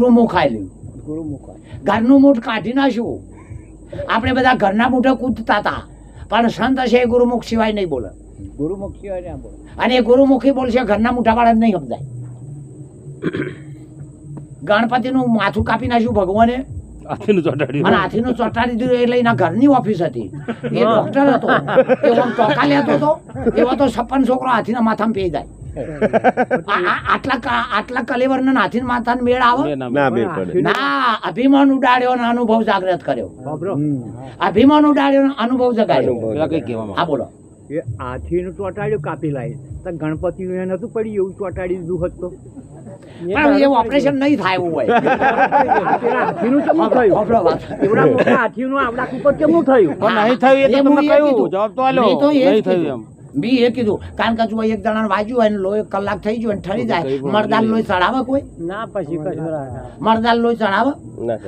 ગુરુમુખ આવેલું ગુરુ મુખાય ઘરનું મૂઠ કાઢી નાખ્યું આપણે બધા ઘરના મૂઠે કૂદતા હતા પણ સંત છે એ ગુરુમુખ સિવાય નહીં બોલે. ગુરુમુખ સિવાય ના બોલે. અને એ ગુરુમુખી બોલશે ઘરના મૂઠાવાળા નહીં સમજાય. ગણપતિનું માથું કાપી નાખ્યું ભગવાને. હાથીનું ચોટાડ્યું અને હાથીનું ચોટાડી દીધું એટલે એના ઘરની ઓફિસ હતી. એ ડોક્ટર હતો. એવો ટોકા લેતો હતો. એવો તો છપ્પન છોકરો હાથીના માથામાં પી જાય. આટલા આટલા કલેવરના હાથીના માથાને મેળ આવે? ના બેન પડે ના અભિમાન ઉડાડ્યો અને અનુભવ જાગૃત કર્યો. અભિમાન ઉડાડ્યો અને અનુભવ જગાડ્યો. હા. બોલો. એ હાથીનું ચોટાડ્યું કાપી લાવી તો ગણપતિનું એ નતું પડી એવું ચોટાડી દીધું હતું તો? પણ એવું ઓપરેશન નહીં થાય એવું હોય. હાથીનું કેમનું થયું? એવડા મોટા હાથીનું આપણા ઉપર કેમ થયું? પણ નહીં થયું એ તો તમને કહ્યું જવાબ તો જ નહીં થયું એમ. મેં એ કીધું કારણ કે જો એક જણા વાજ્યું હોય ને લોહી કલાક થઈ ગયો ઠરી જાય કઈ મરદાર લોહી ચડાવે કોઈ? ના પછી કશું મરદાર લોહી ચડાવે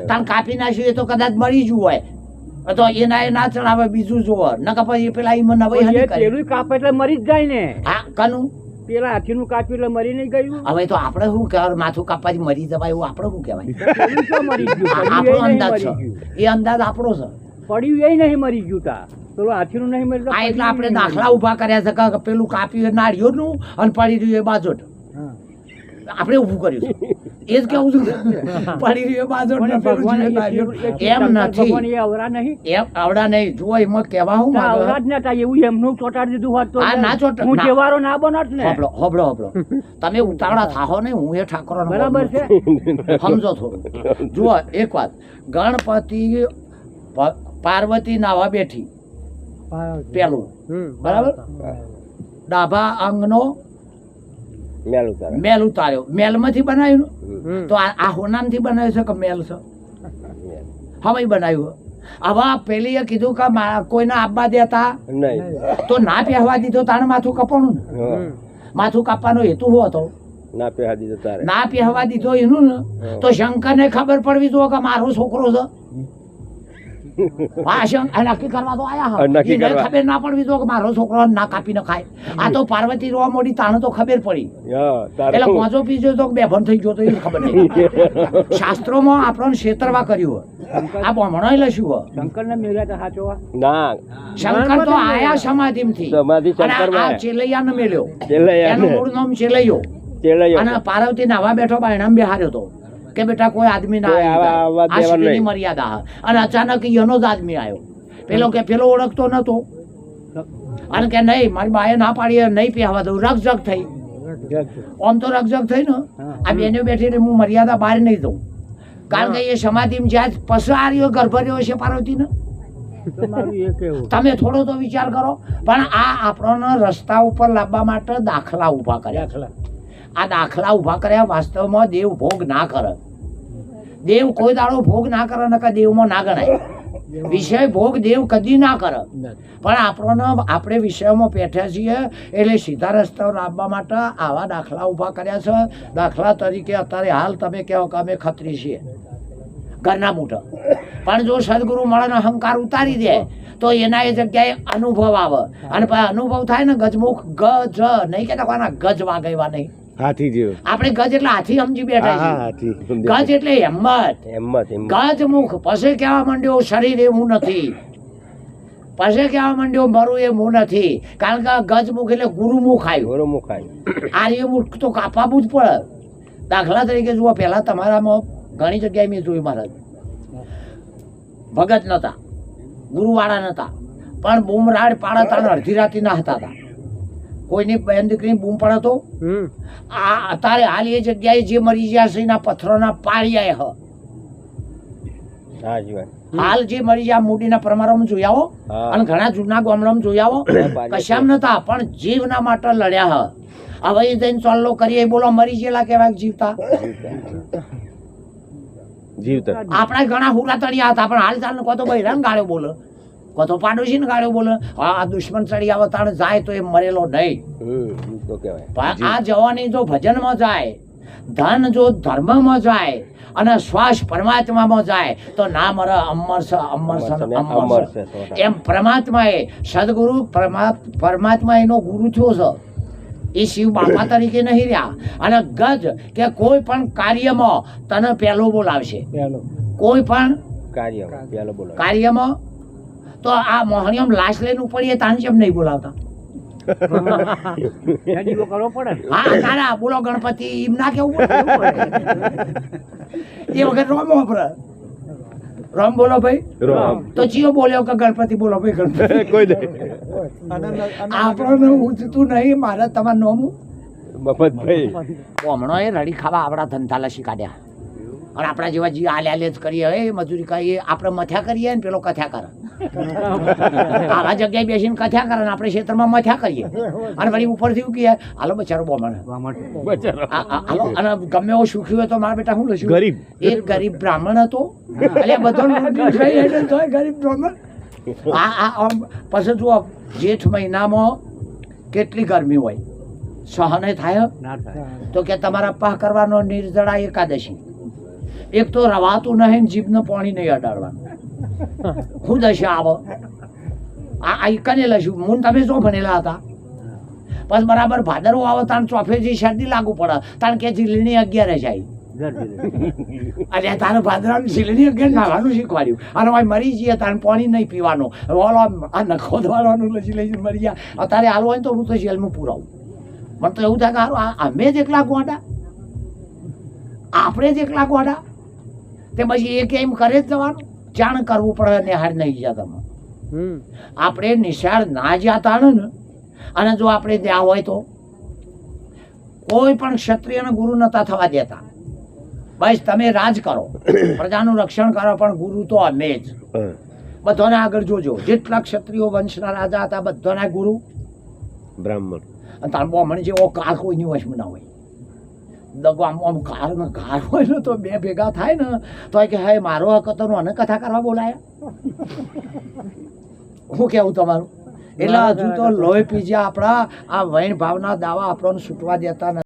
તાણ કાપી નાખ્યું એ તો કદાચ મરી જવું હોય. તો એના એ ના ચડાવે બીજું જોવે નકર પછી પેલા ઈ મને. પેલું કાપે એટલે મરી જ જાય ને. હા કનું? પેલા હાથીનું કાપ્યું એટલે મરી નહીં ગયું? હવે તો આપણે શું કહેવાય? માથું કાપવા મરી જવાય એવું આપણે શું કહેવાય? આપણો અંદાજ છે. એ અંદાજ આપણો છે. પડ્યું એ નહીં મરી ગયું તા. પેલું આથીનું નહીં મરી આ એટલે આપણે દાખલા ઊભા કર્યા છે કે પેલું કાપ્યું એ નાળિયેરનું અને પડી રહ્યું એ બાજોટ. આપણે ઊભું કર્યું એ જ કેવું છું. પડી રહ્યું એ બાજોટ ભગવાન. એમ નથી. અવરા નહીં. એમ આવડા નહીં. જુઓ એમાં કહેવા હું અવરા જ નતા. એવું એમનું ચોટાડી દીધું હોત તો આ ના ચોટ હું જેવારો ના બનત ને. હોબળો હોબળો હોબળો તમે ઉતાવળા થાહો ને હું એ ઠાકોર બરાબર છે? સમજો થોડું. જુઓ એક વાત. ગણપતિ પાર્વતી નાવા બેઠી. પેલું. બરાબર? ડાભા અંગનો મેલ ઉતાર્યો. મેલ ઉતાર્યો. મેલમાંથી બનાવ્યું? તો આ હોનામથી બનાવ્યું છે કે મેલ છે? હવે બનાવ્યું. હવે પેલી કીધું કે કોઈને આપવા દેતા? તો ના પહેવા દીધો તાણે માથું કપાણું ને? માથું કાપવાનો હેતુ શું હતો? ના પહેવા દીધો તારે. ના પહેવા દીધો એનું ને? તો શંકરને ખબર પડવી જોઈએ કે મારો છોકરો છે. નક્કી કરવા તો આયા નક્કી કરવા. ખબર ના પડવી તો કે મારો છોકરો ના કાપીને ખાય. આ તો પાર્વતી રોવા મોડી તાણે તો ખબર પડી. એટલે મોજો પીજો તો બેભન થઈ ગયો તો એ ખબર નહીં. શાસ્ત્રોમાં આપણને છેતરવા કર્યું હોય. આ બ્રાહ્મણોએ લશું શંકર ને મેળ્યા તા સાચવા ના. શંકર તો આયા સમાધિ અને આ- શંકરમાં. આ ચેલૈયાને મેલ્યો. ચેલૈયાને. એનું મૂળ નામ ચેલૈયો. ચેલૈયો. અને પાર્વતી નાવા બેઠો બાયણામ બેહાર્યો હતો કે બેટા કોઈ આદમી ના કોઈ આવી આવા- જાય. આવા આ દેવા નહીં. મર્યાદા અને અચાનક એનો જ આદમી આવ્યો પેલો કે પેલો ઓળખતો નતો. અને કે નહીં મારી બાએ ના પાડી નહીં પહેવા દઉં. રકઝક થઈ. આમ તો રકઝક થઈ ને. આ બેને બેઠીને હું મર્યાદા બહાર નહીં દઉં. કારણ કે એ સમાધિમાં જ્યાં પસાર્યો ગર્ભર્યો છે પાર્વતીને ને. તમે થોડો તો વિચાર કરો. પણ આ આપણને રસ્તા ઉપર લાવવા માટે દાખલા ઊભા કર્યા આ દાખલા ઊભા કર્યા વાસ્તવમાં દેવ ભોગ ના કરે. દેવ કોઈ દાડો ભોગ ના કરે નકર દેવમાં ના ગણાય. વિષય ભોગ દેવ કદી ના કરે. પણ આપણને આપણે વિષયમાં પેઠ્યા છીએ એટલે સીધા રસ્તા લાવવા માટે આવા દાખલા ઊભા કર્યા છે. દાખલા તરીકે અત્યારે હાલ તમે કહો કે અમે ખત્રી છીએ. ઘરના મોટા પણ જો સદગુરુ મળે અહંકાર ઉતારી દે તો એના એ જગ્યાએ અનુભવ આવે. અને અનુભવ થાય ને ગજમુખ ગજ નહીં કહેતા કોના ગજ વાગેવા નહીં. હાથી જેવો. આપણે ગજ એટલે હાથી સમજી બેઠા હા હાથી ગજ એટલે હિંમત. હિંમત ગજ મુખ પછી કહેવા માંડ્યો શરીર એ હું નથી. પછી કહેવા માંડ્યો મારું એ હું નથી. કારણ કે ગજમુખ એટલે ગુરુમુખ આવ્યું. ગોરો મુખાય આર્યમુખ તો કાપાવું જ પડે. દાખલા તરીકે જુઓ પહેલા તમારામાં ઘણી જગ્યાએ મેં જોયું મહારાજ ભગત નતા ગુરુવાળા નતા. પણ બુમરાડ પાડે તાણ અડધી રાતી ના હતા. તા. કોઈની બેન દીકરી બૂમ પડે તો? આ અત્યારે હાલ એ જગ્યાએ જે મરી ગયા છે એના પથ્થરોના પાળિયા હ. હાલ જે મરી ગયા મૂડીના પ્રમાણમાં જોઈ આવો. અને ઘણા જૂના ગામડામાં જોઈ આવો. કશામ નતા પણ જીવના માટે લડ્યા હ. હવે એ જઈને ચાલો કરીએ બોલો મરી ગયેલા કેવાય જીવતા? જીવતા. આપણા ઘણા હુરા તળિયા હતા પણ હાલ ચાલ કહો તો ભાઈ રંગ ગાળ્યો બોલે. કો તો પાડોશી ને ગાળ્યો બોલે. આ દુશ્મન ચડી આવે તાણે જાય તો એ મરેલો નહીં. તો કહેવાય. આ જવાની જો ભજનમાં જાય ધન જો ધર્મમાં જાય અને શ્વાસ પરમાત્મામાં જાય તો ના મરે અમર છે અમર છે અમર છે. સો ટકા. સદગુરુ પરમાત્મા એનો ગુરુ થયો છે. એ શિવ બાપા તરીકે નહીં રહ્યા. અને ગજ કે કોઈ પણ કાર્યમાં તને પહેલો બોલાવશે. કોઈ પણ કાર્ય પેલો બોલો કાર્યમાં તો આ મોહણીયમ લાશ લઈને ઉપડીએ તાને જેમ નહીં બોલાવતા? કરવો પડે હા ના ના બોલો ગણપતિ એમ ના કેવું પડે. એ વખત રોમ વાપરે. રોમ બોલો ભાઈ. રામ. તો ચિયો બોલ્યો કે ગણપતિ બોલો ભાઈ ગણપતિ. કોઈ દે આપણને ઉજતું નહીં મારે તમારું નોમું મફતભાઈ. હમણાં એ રડી ખાવા આપણા ધંધા લસી કાઢ્યા અને આપણા જેવા જે આલે આલે જ કરીએ હવે મજૂરી કરીએ આપણે મથ્યા કરીએ ને પેલો કથ્યા કરે. આવા જગ્યાએ બેસીને કથ્યા કરે ને આપણે ક્ષેત્રમાં મથ્યા કરીએ. અને વળી ઉપરથી એવું હાલો બચારો બોમણ હાલો અને ગમે એવો સુખી હોય તો મારા બેટા શું લઈશું ગરીબ. એક ગરીબ બ્રાહ્મણ હતો. એટલે બધો ગરીબ બ્રાહ્મણ. આ આ પછી જુઓ જેઠ મહિનામાં કેટલી ગરમી હોય. સહન થાય? થાય. તો કે તમારા પાહ કરવાનો નિર્જળા એકાદશી. એક તો રવાતું નહીં જીભને પાણી નહીં અડાડવાનું. હું દશા આવો. આ આ કને લઈશું. હું તમે શું ભણેલા હતા. પછી બરાબર ભાદરવો આવે તાણ ચોફેજી શરદી લાગુ પડે. તાણ કે જીલણી અગિયારે જાય. અને તારે ભાદરાનું શીલની અગિયાર નાવાનું શીખવાડ્યું. અને ભાઈ મરી જઈએ તારે પાણી નહીં પીવાનું. ઓલો આ નખો ધોવાનું લસી લઈ મરી ગયા. અત્યારે હાલ હોય તો હું તો જેલમાં પુરાવું. મને તો એવું થાય કે હારું અમે જ એકલા ગોડા. આપણે જ એકલા ગોડા. તે પછી એક એમ કરે જ જવાનું? જાણ કરવું પડે નિહાળ નહીં ગયા આપણે નિશાળ ના જતા ને અને જો આપણે ત્યાં હોય તો? કોઈ પણ ક્ષત્રિયને ગુરુ નતા થવા દેતા. બસ તમે રાજ કરો. પ્રજાનું રક્ષણ કરો પણ ગુરુ તો અમે જ. બધાને આગળ જોજો. જેટલા ક્ષત્રિયો વંશના રાજા હતા બધાના ગુરુ. બ્રાહ્મણ. અને તાર બ્રાહ્મણ જેવો કાળ કોઈની વંશમાં ના હોય. દગો આમ આમ કાર ને હોય ને તો બે ભેગા થાય ને તો કે હા મારો હક હતો અને કથા કરવા બોલાયા? શું કેવું તમારું? એટલે હજુ તો લોહી પીજ્યા આપણા આ વૈણ ભાવના દાવા આપણને છૂટવા દેતા નથી.